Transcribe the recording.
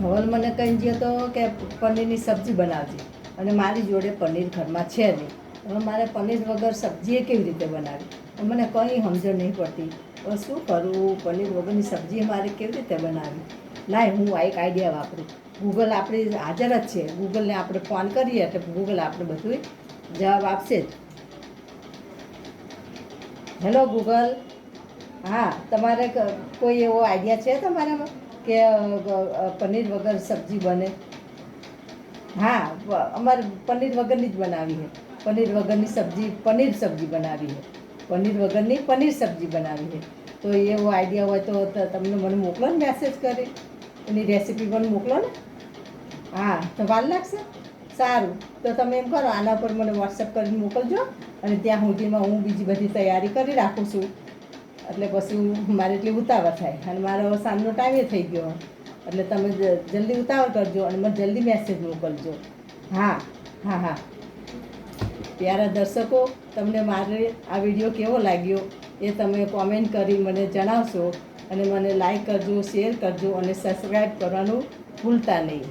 ધવલ મને કહી ગયો તો કે પનીરની સબ્જી બનાવજે. અને મારી જોડે પનીર ઘરમાં છે નહીં. હવે મારે પનીર વગર સબ્જી કેવી રીતે બનાવી? મને કંઈ સમજણ નહીં પડતી. હવે શું કરું? પનીર વગરની સબ્જી મારે કેવી રીતે બનાવી? ના હું આ એક આઈડિયા વાપરું. ગૂગલ આપણી હાજર જ છે. ગૂગલને આપણે ફોન કરીએ એટલે ગૂગલ આપણે બધું જવાબ આપશે જ. Hello Google. હા, તમારે કોઈ એવો આઈડિયા છે તમારામાં? કે પનીર વગર સબ્જી બને. હા અમારે પનીર વગરની જ બનાવી છે. પનીર વગરની સબ્જી, પનીર સબ્જી બનાવી છે. પનીર વગરની પનીર સબ્જી બનાવી છે. તો એવો આઈડિયા હોય તો તમને મને મોકલો ને મેસેજ કરી. એની રેસીપી પણ મોકલો ને. હા, તો વાર લાગશે? સારું. તો તમે એમ કરો, આના પર મને વોટ્સઅપ કરીને મોકલજો. અને ત્યાં સુધીમાં હું બીજી બધી તૈયારી કરી રાખું છું. એટલે પછી મારે એટલી ઉતાવળ થાય. અને મારો સાંજનો ટાઈમે થઈ ગયો. એટલે તમે જલ્દી ઉતાવળ કરજો અને મને જલ્દી મેસેજ મોકલજો. હા હા હા. પ્યારા દર્શકો, તમને મારે આ વીડિયો કેવો લાગ્યો એ તમે કોમેન્ટ કરી મને જણાવશો અને મને લાઈક કરજો શેર કરજો અને સબસ્ક્રાઈબ કરવાનું ભૂલતા નહીં.